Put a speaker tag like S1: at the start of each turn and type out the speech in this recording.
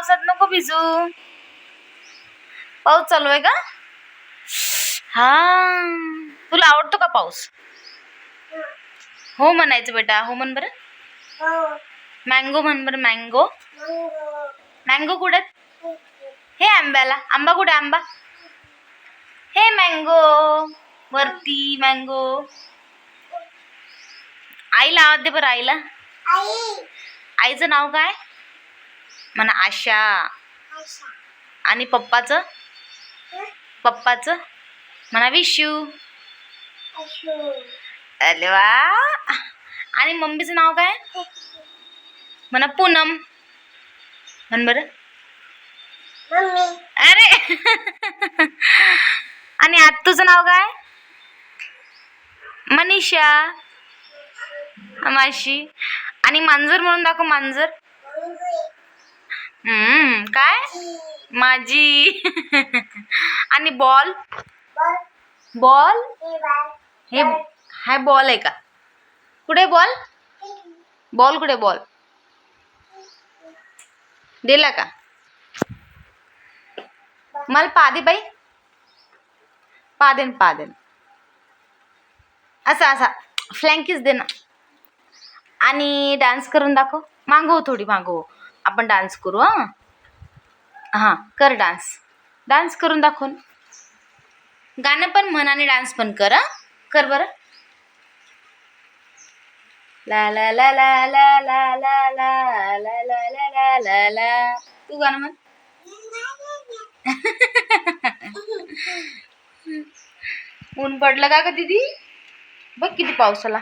S1: पावसात नको भिजू. पाऊस चालू आहे का? हा. तुला आवडतो का पाऊस? हो म्हणायचं बेटा. हो म्हण बरं. मँगो म्हण बरं मँगो.
S2: मंगो
S1: कुठे? हे आंब्याला. आंबा कुठे आंबा. हे मँगो. वरती मँगो. आईला आवाज दे बरं आईला.
S2: आई.
S1: आईचं नाव काय? म्हणा आशा. आणि पप्पाचं? पप्पाचं? म्हणा विशू. अरे वा. आणि मम्मीचं नाव काय? म्हणा पूनम. म्हण बरं.
S2: मम्मी.
S1: अरे. आणि आत्तूचं नाव काय? मनीषा. माशी. आणि मांजर म्हणून दाखव मांजर. हम्म काय? माझी. आणि बॉल?
S2: बॉल? हे बाल
S1: हाय बॉल आहे का? कुठे बॉल? बॉल कुठे बॉल? दिला का? मला पादे बाई. पादेन पादेन असा असा. फ्लँकीच दे ना. आणि डान्स करून दाखव. मागव थोडी मागव. आपण डान्स करू हां हां कर डान्स डान्स करून दाखव गाणं पण म्हण आणि डान्स पण कर हां कर बरं ला ला ला ला ला ला ला ला ला ला ला ला ला ला तू गाणं म्हण ऊन पडलं का ग दीदी बघ किती पाऊस आला